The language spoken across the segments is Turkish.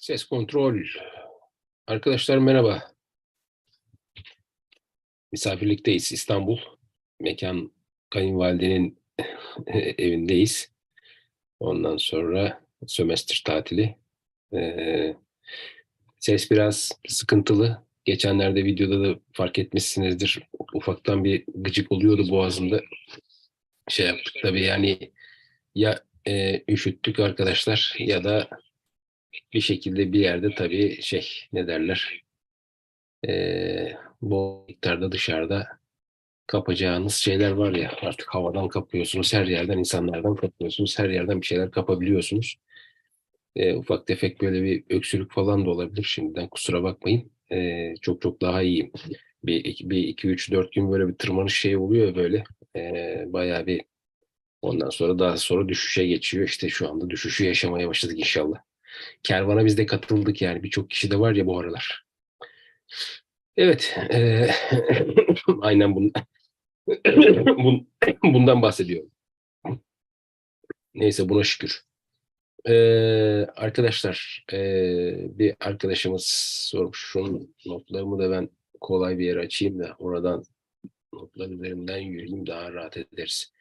Ses kontrol. Arkadaşlar merhaba. Misafirlikteyiz İstanbul. Mekan kayınvalidenin evindeyiz. Ondan sonra sömestr tatili. Ee, ses biraz sıkıntılı. Geçenlerde videoda da fark etmişsinizdir. Ufaktan bir gıcık oluyordu boğazımda. Şey yaptık tabii yani ya e, üşüttük arkadaşlar ya da bir şekilde bir yerde tabii şey ne derler eee bol miktarda dışarıda kapacağınız şeyler var ya artık havadan kapıyorsunuz her yerden insanlardan kapıyorsunuz her yerden bir şeyler kapabiliyorsunuz. Eee, ufak tefek böyle bir öksürük falan da olabilir şimdiden kusura bakmayın. Eee, çok çok daha iyiyim. Bir, bir iki, üç, dört gün böyle bir tırmanış şey oluyor böyle. Eee bayağı bir ondan sonra daha sonra düşüşe geçiyor. İşte şu anda düşüşü yaşamaya başladık inşallah kervana biz de katıldık yani. Birçok kişi de var ya bu aralar. Evet. eee, aynen bundan, bun- bundan bahsediyorum. Neyse buna şükür. Eee, arkadaşlar eee, bir arkadaşımız sormuş. Şunun notlarımı da ben kolay bir yere açayım da oradan notlar üzerimden yürüyeyim daha rahat ederiz.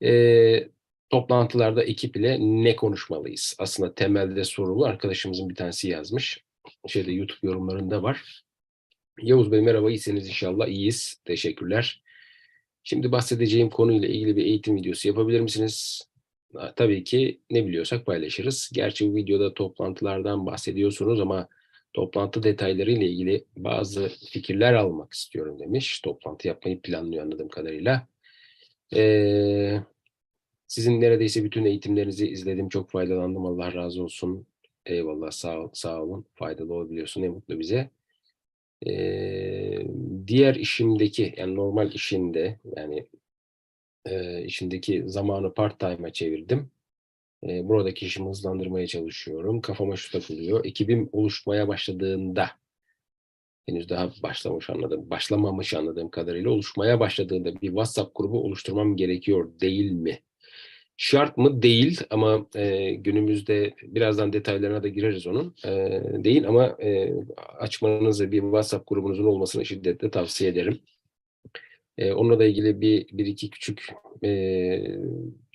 Eee toplantılarda ekip ile ne konuşmalıyız? Aslında temelde sorulu arkadaşımızın bir tanesi yazmış. Şeyde YouTube yorumlarında var. Yavuz Bey merhaba iyisiniz inşallah iyiyiz. Teşekkürler. Şimdi bahsedeceğim konuyla ilgili bir eğitim videosu yapabilir misiniz? Tabii ki ne biliyorsak paylaşırız. Gerçi bu videoda toplantılardan bahsediyorsunuz ama toplantı detayları ile ilgili bazı fikirler almak istiyorum demiş. Toplantı yapmayı planlıyor anladığım kadarıyla. Ee, sizin neredeyse bütün eğitimlerinizi izledim. Çok faydalandım. Allah razı olsun. Eyvallah. Sağ, ol- sağ olun. Faydalı olabiliyorsun. Ne mutlu bize. Ee, diğer işimdeki yani normal işinde yani e, işindeki zamanı part time'a çevirdim. E, buradaki işimi hızlandırmaya çalışıyorum. Kafama şu takılıyor. Ekibim oluşmaya başladığında henüz daha başlamış anladım. Başlamamış anladığım kadarıyla oluşmaya başladığında bir WhatsApp grubu oluşturmam gerekiyor değil mi? Şart mı? Değil ama e, günümüzde birazdan detaylarına da gireriz onun. E, değil ama e, açmanızı bir WhatsApp grubunuzun olmasını şiddetle tavsiye ederim. E, onunla da ilgili bir, bir iki küçük e,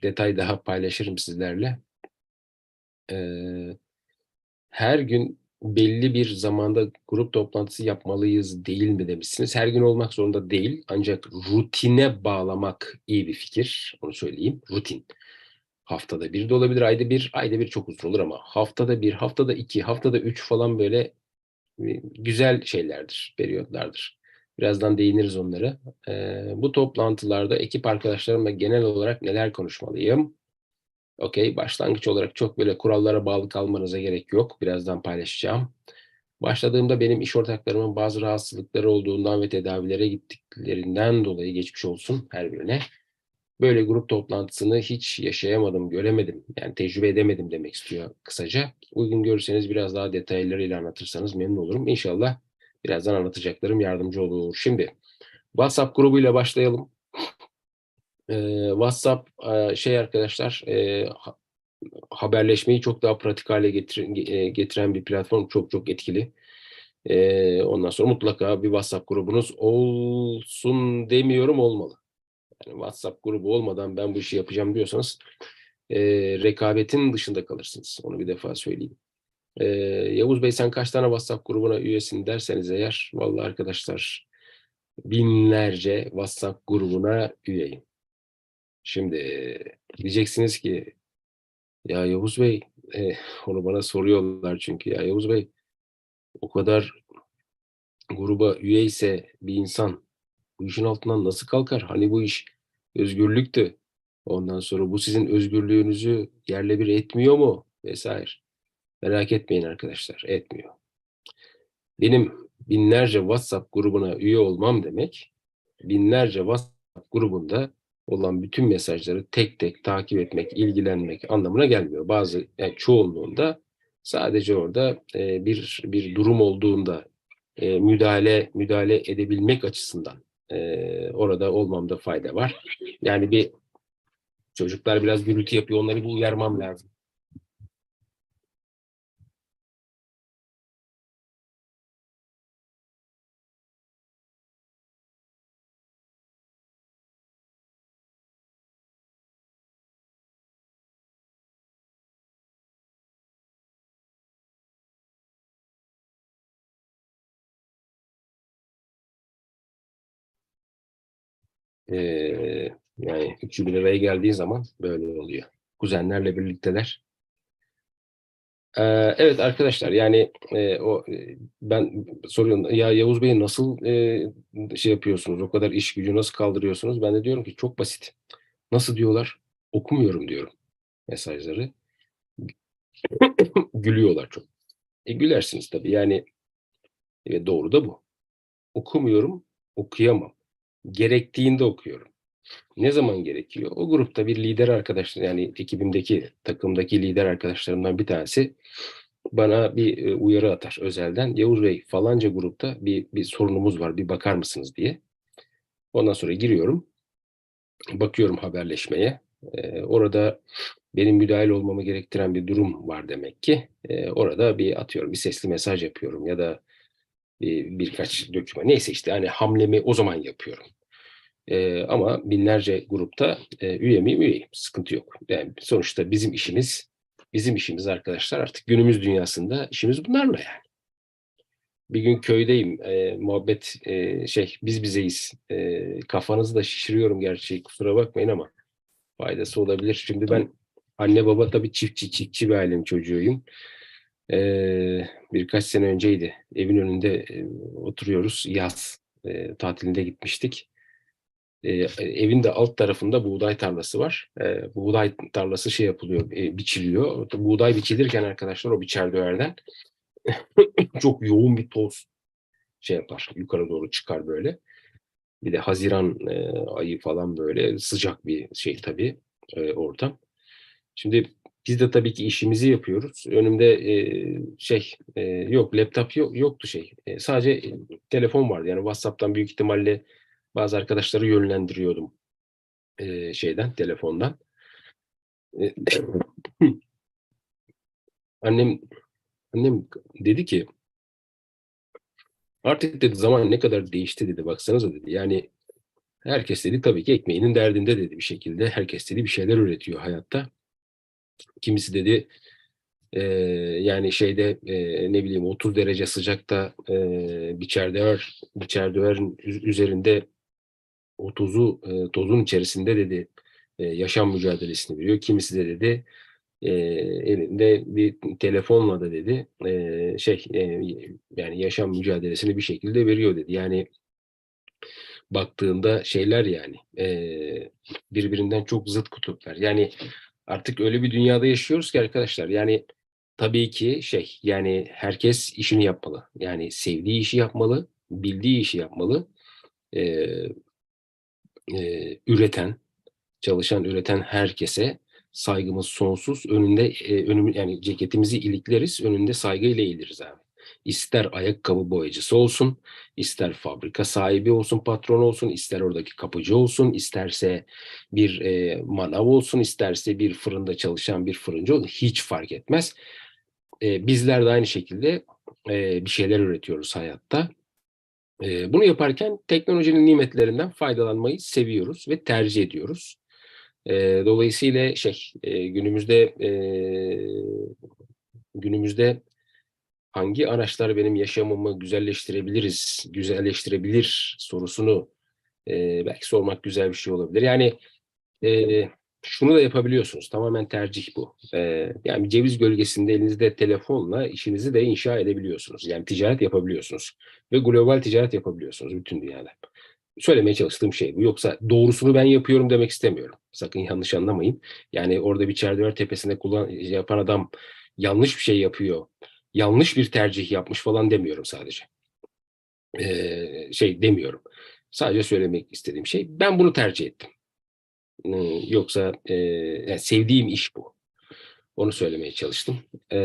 detay daha paylaşırım sizlerle. E, her gün belli bir zamanda grup toplantısı yapmalıyız değil mi demişsiniz. Her gün olmak zorunda değil ancak rutine bağlamak iyi bir fikir. Onu söyleyeyim. Rutin. Haftada bir de olabilir, ayda bir, ayda bir çok uzun olur ama haftada bir, haftada iki, haftada üç falan böyle güzel şeylerdir, periyotlardır. Birazdan değiniriz onlara. Ee, bu toplantılarda ekip arkadaşlarımla genel olarak neler konuşmalıyım? Okey, başlangıç olarak çok böyle kurallara bağlı kalmanıza gerek yok. Birazdan paylaşacağım. Başladığımda benim iş ortaklarımın bazı rahatsızlıkları olduğundan ve tedavilere gittiklerinden dolayı geçmiş olsun her birine. Böyle grup toplantısını hiç yaşayamadım, göremedim. Yani tecrübe edemedim demek istiyor kısaca. Uygun görürseniz biraz daha detaylarıyla anlatırsanız memnun olurum. İnşallah birazdan anlatacaklarım yardımcı olur. Şimdi WhatsApp grubuyla başlayalım. Ee, WhatsApp e, şey arkadaşlar e, ha- haberleşmeyi çok daha pratik hale getiren, e, getiren bir platform. Çok çok etkili. Ee, ondan sonra mutlaka bir WhatsApp grubunuz olsun demiyorum olmalı. Yani WhatsApp grubu olmadan ben bu işi yapacağım diyorsanız e, rekabetin dışında kalırsınız. Onu bir defa söyleyeyim. E, Yavuz Bey sen kaç tane WhatsApp grubuna üyesin derseniz eğer vallahi arkadaşlar binlerce WhatsApp grubuna üyeyim. Şimdi diyeceksiniz ki ya Yavuz Bey e, onu bana soruyorlar çünkü ya Yavuz Bey o kadar gruba üye ise bir insan bu işin altından nasıl kalkar? Hani bu iş özgürlüktü. Ondan sonra bu sizin özgürlüğünüzü yerle bir etmiyor mu? Vesaire. Merak etmeyin arkadaşlar, etmiyor. Benim binlerce WhatsApp grubuna üye olmam demek, binlerce WhatsApp grubunda olan bütün mesajları tek tek takip etmek, ilgilenmek anlamına gelmiyor. Bazı yani çoğunluğunda sadece orada e, bir bir durum olduğunda e, müdahale müdahale edebilmek açısından e, orada olmamda fayda var. Yani bir çocuklar biraz gürültü yapıyor, onları bir uyarmam lazım. Ee, yani 300 bin liraya geldiği zaman böyle oluyor. Kuzenlerle birlikteler. Evet arkadaşlar yani e, o e, ben soruyorum ya Yavuz Bey nasıl e, şey yapıyorsunuz? O kadar iş gücü nasıl kaldırıyorsunuz? Ben de diyorum ki çok basit. Nasıl diyorlar? Okumuyorum diyorum mesajları. Gülüyorlar çok. E gülersiniz tabii. Yani evet, doğru da bu. Okumuyorum, okuyamam. Gerektiğinde okuyorum. Ne zaman gerekiyor? O grupta bir lider arkadaş, yani ekibimdeki, takımdaki lider arkadaşlarımdan bir tanesi bana bir e, uyarı atar özelden. Yavuz Bey falanca grupta bir, bir sorunumuz var, bir bakar mısınız diye. Ondan sonra giriyorum. Bakıyorum haberleşmeye. Ee, orada benim müdahil olmamı gerektiren bir durum var demek ki. Ee, orada bir atıyorum, bir sesli mesaj yapıyorum ya da bir, birkaç döküman. Neyse işte hani hamlemi o zaman yapıyorum. Ee, ama binlerce grupta e, üye miyim üyeyim. Sıkıntı yok. Yani sonuçta bizim işimiz bizim işimiz arkadaşlar artık günümüz dünyasında işimiz bunlarla yani. Bir gün köydeyim. E, muhabbet e, şey biz bizeyiz. E, kafanızı da şişiriyorum gerçeği kusura bakmayın ama faydası olabilir. Şimdi ben anne baba tabii çiftçi çiftçi bir ailenin çocuğuyum. E, birkaç sene önceydi. Evin önünde e, oturuyoruz. Yaz e, tatilinde gitmiştik. E, evin de alt tarafında buğday tarlası var. E, buğday tarlası şey yapılıyor, e, biçiliyor. Buğday biçilirken arkadaşlar o biçer döverden çok yoğun bir toz şey yapar. Yukarı doğru çıkar böyle. Bir de Haziran e, ayı falan böyle sıcak bir şey tabii e, ortam. Şimdi biz de tabii ki işimizi yapıyoruz. Önümde e, şey e, yok laptop yok, yoktu şey. E, sadece telefon vardı. Yani WhatsApp'tan büyük ihtimalle bazı arkadaşları yönlendiriyordum e, şeyden telefondan. E, annem annem dedi ki artık dedi zaman ne kadar değişti dedi baksanıza dedi. Yani herkes dedi tabii ki ekmeğinin derdinde dedi bir şekilde. Herkes dedi bir şeyler üretiyor hayatta. Kimisi dedi e, yani şeyde e, ne bileyim 30 derece sıcakta e, biçer döver, biçer döverin üzerinde o tozu e, tozun içerisinde dedi e, yaşam mücadelesini veriyor. Kimisi de dedi e, elinde bir telefonla da dedi e, şey e, yani yaşam mücadelesini bir şekilde veriyor dedi. Yani baktığında şeyler yani e, birbirinden çok zıt kutuplar. Yani artık öyle bir dünyada yaşıyoruz ki arkadaşlar yani tabii ki şey yani herkes işini yapmalı. Yani sevdiği işi yapmalı, bildiği işi yapmalı. E, e, üreten, çalışan, üreten herkese saygımız sonsuz. Önünde e, önüm, yani ceketimizi ilikleriz, önünde saygıyla eğiliriz abi. İster ayakkabı boyacısı olsun, ister fabrika sahibi olsun, patron olsun, ister oradaki kapıcı olsun, isterse bir e, manav olsun, isterse bir fırında çalışan bir fırıncı olsun, hiç fark etmez. E, bizler de aynı şekilde e, bir şeyler üretiyoruz hayatta. E, bunu yaparken teknolojinin nimetlerinden faydalanmayı seviyoruz ve tercih ediyoruz. E, dolayısıyla şey e, günümüzde e, günümüzde hangi araçlar benim yaşamımı güzelleştirebiliriz, güzelleştirebilir sorusunu e, belki sormak güzel bir şey olabilir. Yani e, şunu da yapabiliyorsunuz. Tamamen tercih bu. E, yani ceviz gölgesinde elinizde telefonla işinizi de inşa edebiliyorsunuz. Yani ticaret yapabiliyorsunuz. Ve global ticaret yapabiliyorsunuz bütün dünyada. Söylemeye çalıştığım şey bu. Yoksa doğrusunu ben yapıyorum demek istemiyorum. Sakın yanlış anlamayın. Yani orada bir çerdöver tepesinde kullan, yapan adam yanlış bir şey yapıyor yanlış bir tercih yapmış falan demiyorum sadece. Ee, şey demiyorum. Sadece söylemek istediğim şey ben bunu tercih ettim. Ee, yoksa e, yani sevdiğim iş bu. Onu söylemeye çalıştım. Ee,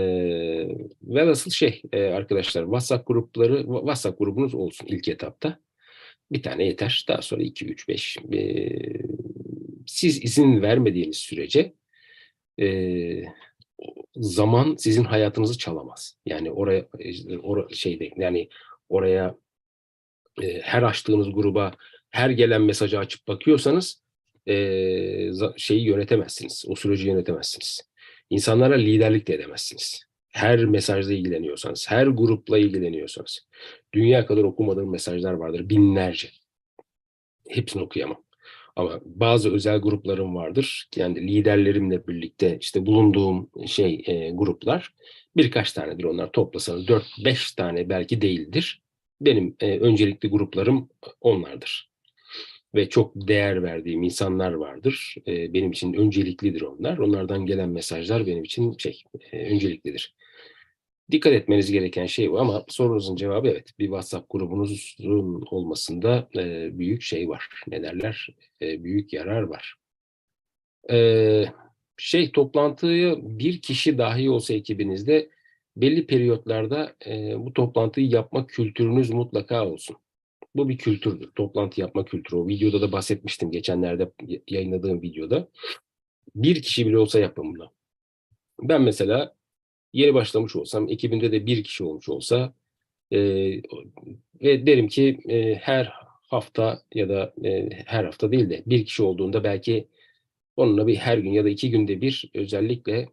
ve nasıl şey e, arkadaşlar WhatsApp grupları WhatsApp grubunuz olsun ilk etapta. Bir tane yeter. Daha sonra 2, 3, 5. Ee, siz izin vermediğiniz sürece e, zaman sizin hayatınızı çalamaz. Yani oraya or şeyde yani oraya e, her açtığınız gruba her gelen mesajı açıp bakıyorsanız e, şeyi yönetemezsiniz. O süreci yönetemezsiniz. İnsanlara liderlik de edemezsiniz. Her mesajla ilgileniyorsanız, her grupla ilgileniyorsanız. Dünya kadar okumadığım mesajlar vardır. Binlerce. Hepsini okuyamam. Ama bazı özel gruplarım vardır. Yani liderlerimle birlikte işte bulunduğum şey e, gruplar birkaç tanedir onlar toplasanız 4-5 tane belki değildir. Benim e, öncelikli gruplarım onlardır. Ve çok değer verdiğim insanlar vardır. E, benim için önceliklidir onlar. Onlardan gelen mesajlar benim için şey e, önceliklidir. Dikkat etmeniz gereken şey bu ama sorunuzun cevabı evet. Bir WhatsApp grubunuzun olmasında e, büyük şey var. Ne derler? E, büyük yarar var. E, şey toplantıyı bir kişi dahi olsa ekibinizde belli periyotlarda e, bu toplantıyı yapma kültürünüz mutlaka olsun. Bu bir kültürdür. Toplantı yapma kültürü. O videoda da bahsetmiştim geçenlerde yayınladığım videoda. Bir kişi bile olsa yapın bunu. Ben mesela yeni başlamış olsam, ekibimde de bir kişi olmuş olsa e, ve derim ki e, her hafta ya da e, her hafta değil de bir kişi olduğunda belki onunla bir her gün ya da iki günde bir özellikle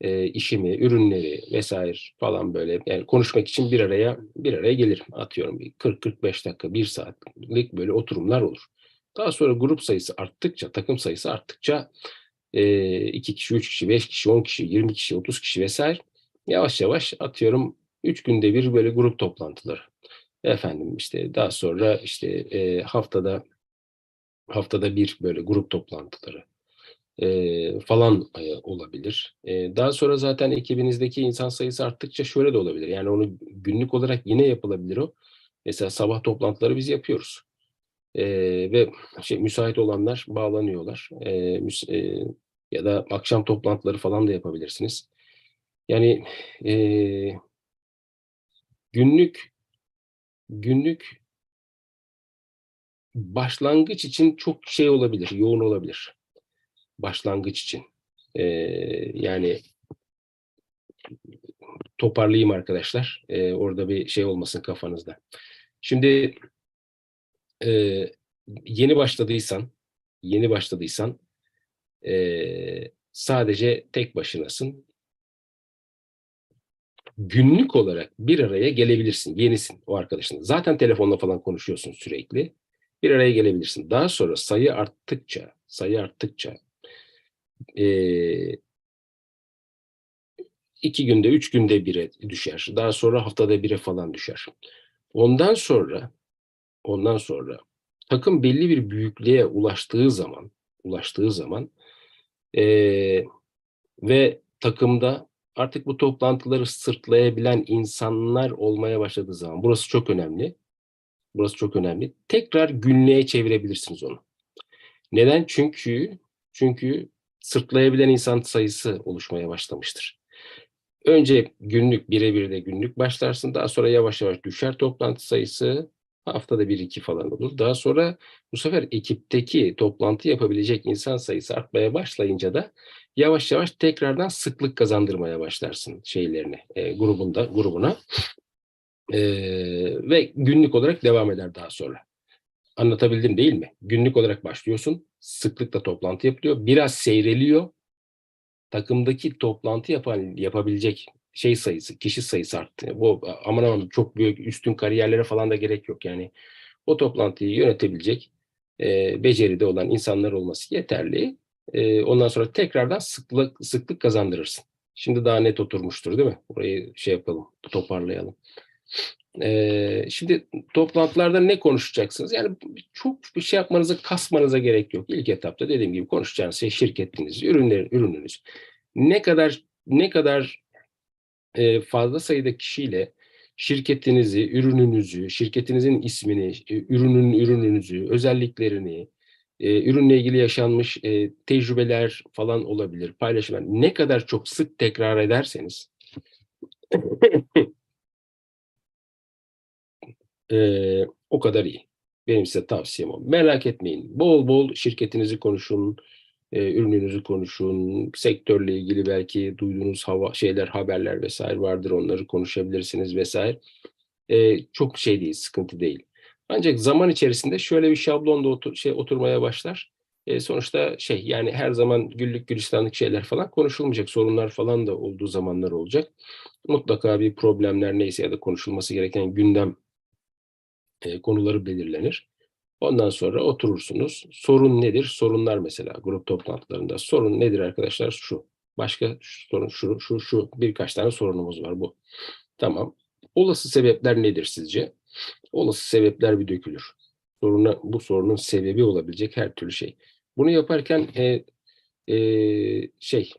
e, işimi, ürünleri vesaire falan böyle yani konuşmak için bir araya bir araya gelirim. Atıyorum bir 40-45 dakika, bir saatlik böyle oturumlar olur. Daha sonra grup sayısı arttıkça, takım sayısı arttıkça e, iki kişi, üç kişi, beş kişi, on kişi, yirmi kişi, otuz kişi vesaire yavaş yavaş atıyorum üç günde bir böyle grup toplantıları. Efendim işte daha sonra işte haftada haftada bir böyle grup toplantıları falan olabilir. Daha sonra zaten ekibinizdeki insan sayısı arttıkça şöyle de olabilir. Yani onu günlük olarak yine yapılabilir o. Mesela sabah toplantıları biz yapıyoruz. E, ve şey müsait olanlar bağlanıyorlar. E, e, ya da akşam toplantıları falan da yapabilirsiniz. Yani e, günlük günlük başlangıç için çok şey olabilir, yoğun olabilir. Başlangıç için. E, yani toparlayayım arkadaşlar. E, orada bir şey olmasın kafanızda. Şimdi e, yeni başladıysan, yeni başladıysan e, sadece tek başınasın günlük olarak bir araya gelebilirsin. Yenisin o arkadaşın. Zaten telefonla falan konuşuyorsun sürekli. Bir araya gelebilirsin. Daha sonra sayı arttıkça, sayı arttıkça e, iki günde, üç günde bire düşer. Daha sonra haftada bire falan düşer. Ondan sonra ondan sonra takım belli bir büyüklüğe ulaştığı zaman ulaştığı zaman e, ve takımda artık bu toplantıları sırtlayabilen insanlar olmaya başladığı zaman burası çok önemli. Burası çok önemli. Tekrar günlüğe çevirebilirsiniz onu. Neden? Çünkü çünkü sırtlayabilen insan sayısı oluşmaya başlamıştır. Önce günlük birebir de günlük başlarsın. Daha sonra yavaş yavaş düşer toplantı sayısı. Haftada bir iki falan olur. Daha sonra bu sefer ekipteki toplantı yapabilecek insan sayısı artmaya başlayınca da yavaş yavaş tekrardan sıklık kazandırmaya başlarsın şeylerini e, grubunda grubuna e, ve günlük olarak devam eder daha sonra. Anlatabildim değil mi? Günlük olarak başlıyorsun, sıklıkla toplantı yapılıyor, biraz seyreliyor. Takımdaki toplantı yapan yapabilecek şey sayısı, kişi sayısı arttı. Bu aman aman çok büyük üstün kariyerlere falan da gerek yok yani. O toplantıyı yönetebilecek e, beceride olan insanlar olması yeterli. E, ondan sonra tekrardan sıklık, sıklık kazandırırsın. Şimdi daha net oturmuştur değil mi? Burayı şey yapalım, toparlayalım. E, şimdi toplantılarda ne konuşacaksınız? Yani çok bir şey yapmanıza, kasmanıza gerek yok. İlk etapta dediğim gibi konuşacağınız şey şirketiniz, ürünler, ürününüz. Ne kadar ne kadar fazla sayıda kişiyle şirketinizi, ürününüzü, şirketinizin ismini, e, ürünün ürününüzü, özelliklerini, ürünle ilgili yaşanmış tecrübeler falan olabilir, paylaşımlar. Ne kadar çok sık tekrar ederseniz o kadar iyi. Benim size tavsiyem o. Merak etmeyin. Bol bol şirketinizi konuşun, e, ürününüzü konuşun. Sektörle ilgili belki duyduğunuz hava, şeyler, haberler vesaire vardır. Onları konuşabilirsiniz vesaire. E, çok şey değil, sıkıntı değil. Ancak zaman içerisinde şöyle bir şablonda otur, şey oturmaya başlar. E, sonuçta şey yani her zaman güllük gülistanlık şeyler falan konuşulmayacak. Sorunlar falan da olduğu zamanlar olacak. Mutlaka bir problemler neyse ya da konuşulması gereken gündem e, konuları belirlenir. Ondan sonra oturursunuz. Sorun nedir? Sorunlar mesela grup toplantılarında. Sorun nedir arkadaşlar? Şu. Başka şu sorun şu, şu, şu. Birkaç tane sorunumuz var bu. Tamam. Olası sebepler nedir sizce? Olası sebepler bir dökülür. Soruna, bu sorunun sebebi olabilecek her türlü şey. Bunu yaparken e, e, şey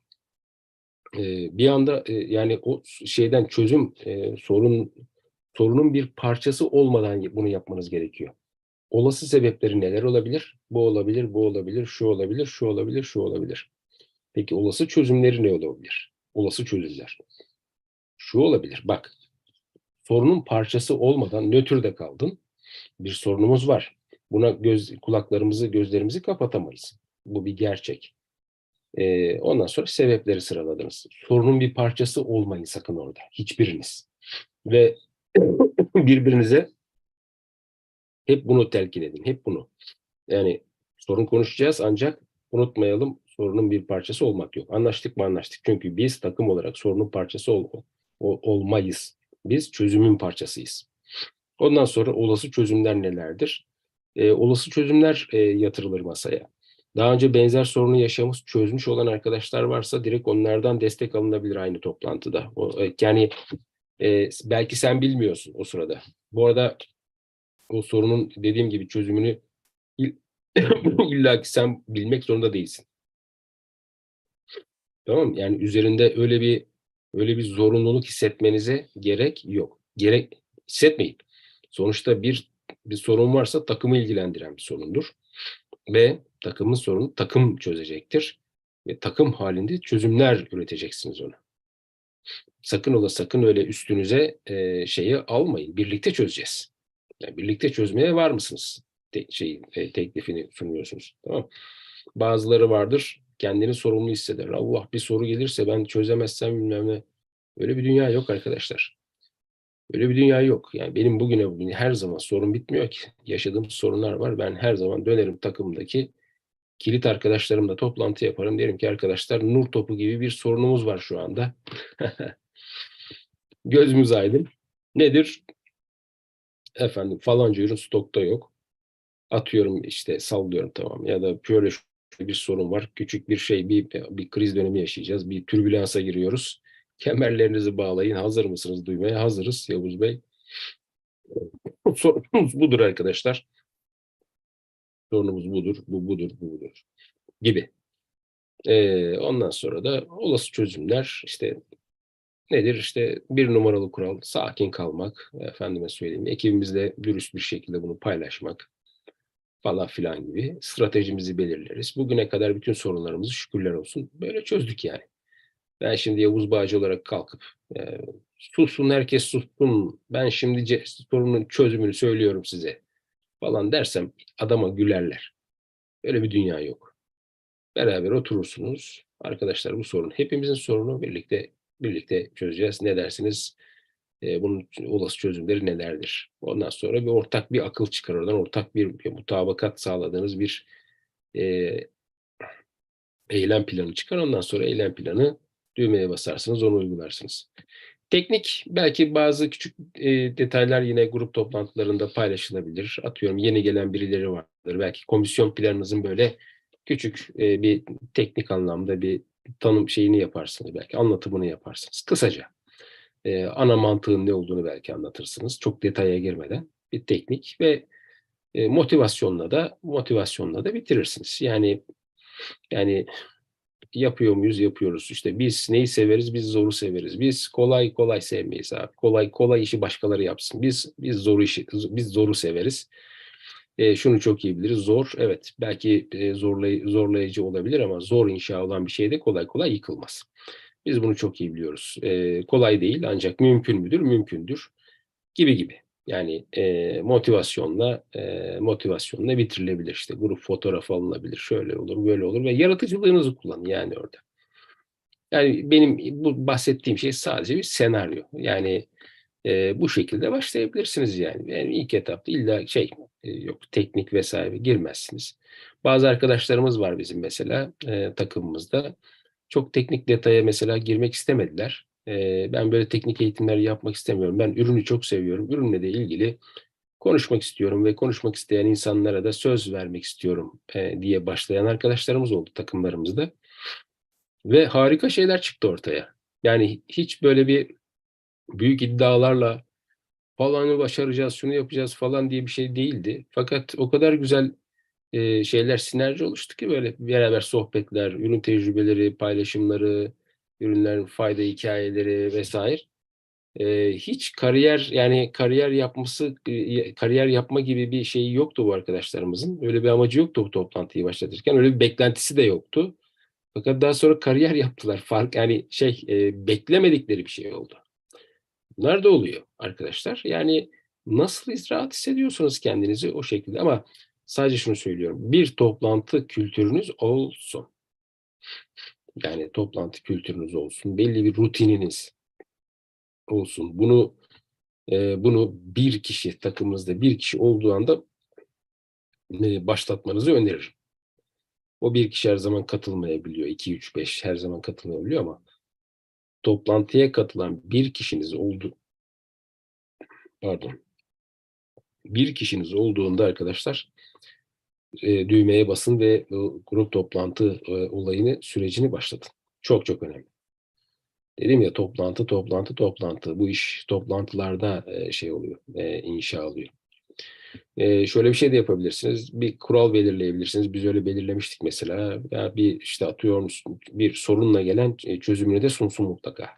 e, bir anda e, yani o şeyden çözüm e, sorun sorunun bir parçası olmadan bunu yapmanız gerekiyor. Olası sebepleri neler olabilir? Bu olabilir, bu olabilir, şu olabilir, şu olabilir, şu olabilir. Peki olası çözümleri ne olabilir? Olası çözümler. Şu olabilir. Bak. Sorunun parçası olmadan nötrde kaldın. Bir sorunumuz var. Buna göz kulaklarımızı, gözlerimizi kapatamayız. Bu bir gerçek. Ee, ondan sonra sebepleri sıraladınız. Sorunun bir parçası olmayın sakın orada. Hiçbiriniz. Ve birbirinize hep bunu telkin edin. Hep bunu. Yani sorun konuşacağız ancak unutmayalım sorunun bir parçası olmak yok. Anlaştık mı anlaştık. Çünkü biz takım olarak sorunun parçası ol, ol, olmayız. Biz çözümün parçasıyız. Ondan sonra olası çözümler nelerdir? Ee, olası çözümler e, yatırılır masaya. Daha önce benzer sorunu yaşamış, çözmüş olan arkadaşlar varsa direkt onlardan destek alınabilir aynı toplantıda. O, e, yani e, belki sen bilmiyorsun o sırada. Bu arada o sorunun dediğim gibi çözümünü illa ki sen bilmek zorunda değilsin. Tamam mı? Yani üzerinde öyle bir öyle bir zorunluluk hissetmenize gerek yok. Gerek hissetmeyin. Sonuçta bir bir sorun varsa takımı ilgilendiren bir sorundur. Ve takımın sorunu takım çözecektir. Ve takım halinde çözümler üreteceksiniz ona. Sakın ola sakın öyle üstünüze e, şeyi almayın. Birlikte çözeceğiz. Yani birlikte çözmeye var mısınız? Te, şey, e, teklifini sunuyorsunuz. Tamam Bazıları vardır kendini sorumlu hisseder. Allah bir soru gelirse ben çözemezsem bilmem ne. Öyle bir dünya yok arkadaşlar. Öyle bir dünya yok. Yani benim bugüne bugün her zaman sorun bitmiyor ki. Yaşadığım sorunlar var. Ben her zaman dönerim takımdaki kilit arkadaşlarımla toplantı yaparım. Derim ki arkadaşlar nur topu gibi bir sorunumuz var şu anda. Gözümüz aydın. Nedir? Efendim falanca ürün stokta yok. Atıyorum işte sallıyorum tamam ya da böyle bir sorun var. Küçük bir şey bir, bir kriz dönemi yaşayacağız. Bir türbülansa giriyoruz. Kemerlerinizi bağlayın. Hazır mısınız duymaya? Hazırız Yavuz Bey. Sorunumuz budur arkadaşlar. Sorunumuz budur, bu budur, bu budur gibi. Ee, ondan sonra da olası çözümler işte nedir? İşte bir numaralı kural sakin kalmak. Efendime söyleyeyim. Ekibimizle dürüst bir şekilde bunu paylaşmak falan filan gibi stratejimizi belirleriz. Bugüne kadar bütün sorunlarımızı şükürler olsun böyle çözdük yani. Ben şimdi Yavuz Bağcı olarak kalkıp e, susun herkes sussun ben şimdi sorunun çözümünü söylüyorum size falan dersem adama gülerler. Böyle bir dünya yok. Beraber oturursunuz. Arkadaşlar bu sorun hepimizin sorunu birlikte birlikte çözeceğiz. Ne dersiniz? E, bunun olası çözümleri nelerdir? Ondan sonra bir ortak bir akıl çıkar oradan. Ortak bir, mutabakat sağladığınız bir e, eylem planı çıkar. Ondan sonra eylem planı düğmeye basarsınız, onu uygularsınız. Teknik belki bazı küçük e, detaylar yine grup toplantılarında paylaşılabilir. Atıyorum yeni gelen birileri vardır. Belki komisyon planınızın böyle küçük e, bir teknik anlamda bir tanım şeyini yaparsınız. Belki anlatımını yaparsınız. Kısaca e, ana mantığın ne olduğunu belki anlatırsınız. Çok detaya girmeden bir teknik ve e, motivasyonla da motivasyonla da bitirirsiniz. Yani yani yapıyor muyuz? Yapıyoruz. İşte biz neyi severiz? Biz zoru severiz. Biz kolay kolay sevmeyiz abi. Kolay kolay işi başkaları yapsın. Biz biz zoru işi biz zoru severiz. E, şunu çok iyi biliriz. Zor evet belki e, zorlay zorlayıcı olabilir ama zor inşa olan bir şey de kolay kolay yıkılmaz. Biz bunu çok iyi biliyoruz. E, kolay değil ancak mümkün müdür? Mümkündür. Gibi gibi. Yani e, motivasyonla e, motivasyonla bitirilebilir. İşte grup fotoğrafı alınabilir. Şöyle olur, böyle olur ve yaratıcılığınızı kullanın yani orada. Yani benim bu bahsettiğim şey sadece bir senaryo. Yani e, bu şekilde başlayabilirsiniz yani. yani ilk etapta illa şey e, yok teknik vesaire girmezsiniz. Bazı arkadaşlarımız var bizim mesela e, takımımızda çok teknik detaya mesela girmek istemediler. Ee, ben böyle teknik eğitimler yapmak istemiyorum. Ben ürünü çok seviyorum. Ürünle de ilgili konuşmak istiyorum ve konuşmak isteyen insanlara da söz vermek istiyorum e, diye başlayan arkadaşlarımız oldu takımlarımızda. Ve harika şeyler çıktı ortaya. Yani hiç böyle bir büyük iddialarla falanı başaracağız, şunu yapacağız falan diye bir şey değildi. Fakat o kadar güzel e, şeyler, sinerji oluştu ki böyle beraber sohbetler, ürün tecrübeleri, paylaşımları, ürünlerin fayda hikayeleri vesaire. E, hiç kariyer yani kariyer yapması, e, kariyer yapma gibi bir şeyi yoktu bu arkadaşlarımızın. Öyle bir amacı yoktu bu toplantıyı başlatırken. Öyle bir beklentisi de yoktu. Fakat daha sonra kariyer yaptılar. Fark yani şey e, beklemedikleri bir şey oldu. Bunlar da oluyor arkadaşlar. Yani nasıl rahat hissediyorsunuz kendinizi o şekilde ama sadece şunu söylüyorum. Bir toplantı kültürünüz olsun. Yani toplantı kültürünüz olsun. Belli bir rutininiz olsun. Bunu e, bunu bir kişi takımınızda bir kişi olduğu anda e, başlatmanızı öneririm. O bir kişi her zaman katılmayabiliyor. 2, 3, 5 her zaman katılmayabiliyor ama toplantıya katılan bir kişiniz oldu pardon bir kişiniz olduğunda arkadaşlar e, düğmeye basın ve e, grup toplantı e, olayını sürecini başlatın. Çok çok önemli. Dedim ya toplantı toplantı toplantı bu iş toplantılarda e, şey oluyor e, inşa oluyor. E, şöyle bir şey de yapabilirsiniz. Bir kural belirleyebilirsiniz. Biz öyle belirlemiştik mesela. Ya bir işte atıyorum bir sorunla gelen e, çözümünü de sunsun mutlaka.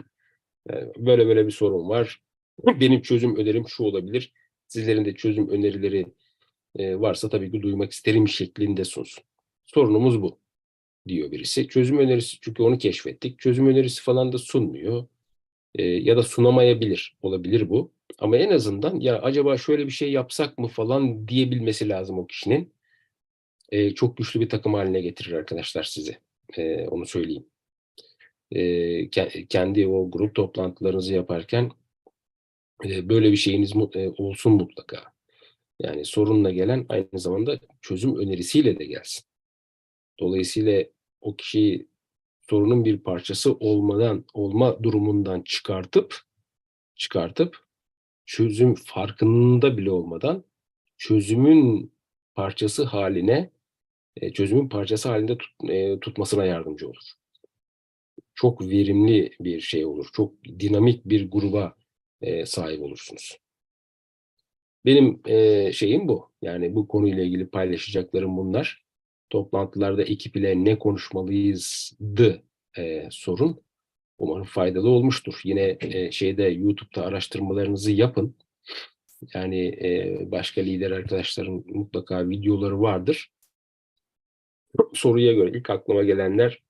Yani böyle böyle bir sorun var. Benim çözüm önerim şu olabilir. Sizlerin de çözüm önerileri e, varsa tabii ki duymak isterim şeklinde sunsun. Sorunumuz bu diyor birisi. Çözüm önerisi çünkü onu keşfettik. Çözüm önerisi falan da sunmuyor. E, ya da sunamayabilir. Olabilir bu. Ama en azından ya acaba şöyle bir şey yapsak mı falan diyebilmesi lazım o kişinin. E, çok güçlü bir takım haline getirir arkadaşlar sizi. E, onu söyleyeyim. E, kendi o grup toplantılarınızı yaparken e, böyle bir şeyiniz e, olsun mutlaka. Yani sorunla gelen aynı zamanda çözüm önerisiyle de gelsin. Dolayısıyla o kişiyi sorunun bir parçası olmadan olma durumundan çıkartıp çıkartıp çözüm farkında bile olmadan çözümün parçası haline e, çözümün parçası halinde tut, e, tutmasına yardımcı olur. Çok verimli bir şey olur. Çok dinamik bir gruba e, sahip olursunuz. Benim e, şeyim bu. Yani bu konuyla ilgili paylaşacaklarım bunlar. Toplantılarda ekip ile ne konuşmalıyızdı e, sorun. Umarım faydalı olmuştur. Yine e, şeyde YouTube'da araştırmalarınızı yapın. Yani e, başka lider arkadaşların mutlaka videoları vardır. Soruya göre ilk aklıma gelenler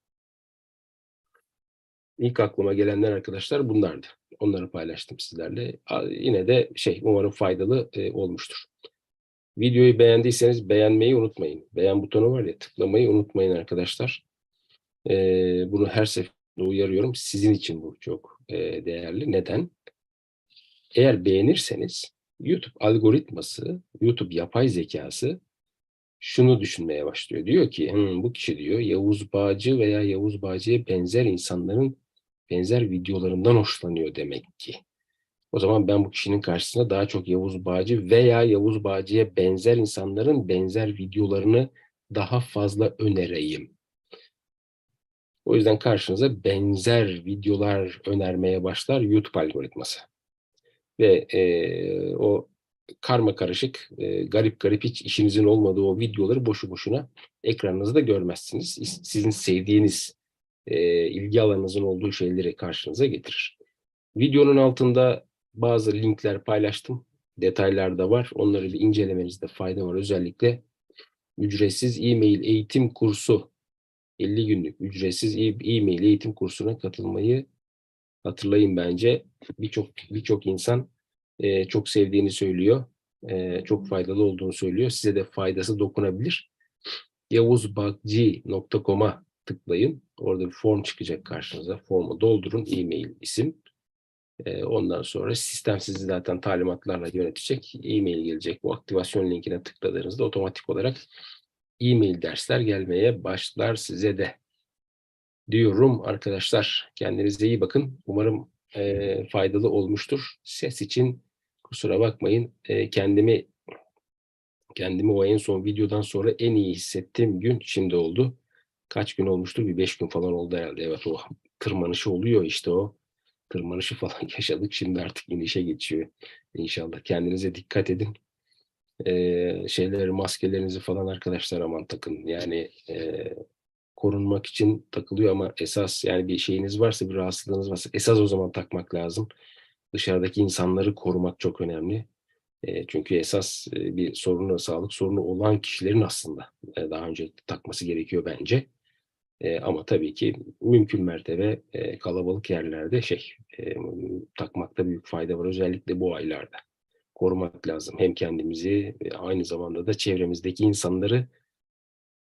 ilk aklıma gelenler arkadaşlar bunlardı. Onları paylaştım sizlerle. Yine de şey umarım faydalı e, olmuştur. Videoyu beğendiyseniz beğenmeyi unutmayın. Beğen butonu var ya tıklamayı unutmayın arkadaşlar. E, bunu her seferinde uyarıyorum. Sizin için bu çok e, değerli. Neden? Eğer beğenirseniz YouTube algoritması, YouTube yapay zekası şunu düşünmeye başlıyor. Diyor ki hmm, bu kişi diyor Yavuz Bağcı veya Yavuz Bağcı'ya benzer insanların benzer videolarından hoşlanıyor demek ki. O zaman ben bu kişinin karşısında daha çok Yavuz Bağcı veya Yavuz Bağcı'ya benzer insanların benzer videolarını daha fazla önereyim. O yüzden karşınıza benzer videolar önermeye başlar YouTube algoritması. Ve e, o karma karışık, e, garip garip hiç işinizin olmadığı o videoları boşu boşuna ekranınızda görmezsiniz. Sizin sevdiğiniz e, ilgi alanınızın olduğu şeyleri karşınıza getirir. Videonun altında bazı linkler paylaştım. Detaylar da var. Onları bir incelemenizde fayda var. Özellikle ücretsiz e-mail eğitim kursu 50 günlük ücretsiz e-mail eğitim kursuna katılmayı hatırlayın bence. Birçok birçok insan e, çok sevdiğini söylüyor. E, çok faydalı olduğunu söylüyor. Size de faydası dokunabilir. yavuzbakci.com'a tıklayın. Orada bir form çıkacak karşınıza. Formu doldurun. E-mail, isim. E, ondan sonra sistem sizi zaten talimatlarla yönetecek. E-mail gelecek. Bu aktivasyon linkine tıkladığınızda otomatik olarak e-mail dersler gelmeye başlar size de diyorum arkadaşlar. Kendinize iyi bakın. Umarım e, faydalı olmuştur. Ses için kusura bakmayın. E, kendimi Kendimi o en son videodan sonra en iyi hissettiğim gün şimdi oldu. Kaç gün olmuştur? Bir 5 gün falan oldu herhâlde. Evet, o tırmanışı oluyor işte o. Tırmanışı falan yaşadık. Şimdi artık inişe geçiyor inşallah. Kendinize dikkat edin. Eee, şeyleri, maskelerinizi falan arkadaşlar aman takın. Yani, eee, korunmak için takılıyor ama esas yani bir şeyiniz varsa, bir rahatsızlığınız varsa esas o zaman takmak lazım. Dışarıdaki insanları korumak çok önemli. Eee, çünkü esas, eee, bir sorunu, sağlık sorunu olan kişilerin aslında, eee, daha öncelikle takması gerekiyor bence. Eee, ama tabii ki mümkün mertebe, eee, kalabalık yerlerde şey, emm, takmakta büyük fayda var. Özellikle bu aylarda. Korumak lazım hem kendimizi, eee, aynı zamanda da çevremizdeki insanları.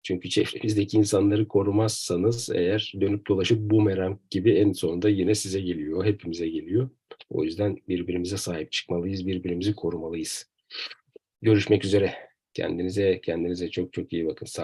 Çünkü çevrenizdeki insanları korumazsanız eğer dönüp dolaşıp bumerang gibi en sonunda yine size geliyor, hepimize geliyor. O yüzden birbirimize sahip çıkmalıyız, birbirimizi korumalıyız. Görüşmek üzere. Kendinize kendinize çok çok iyi bakın. Sağ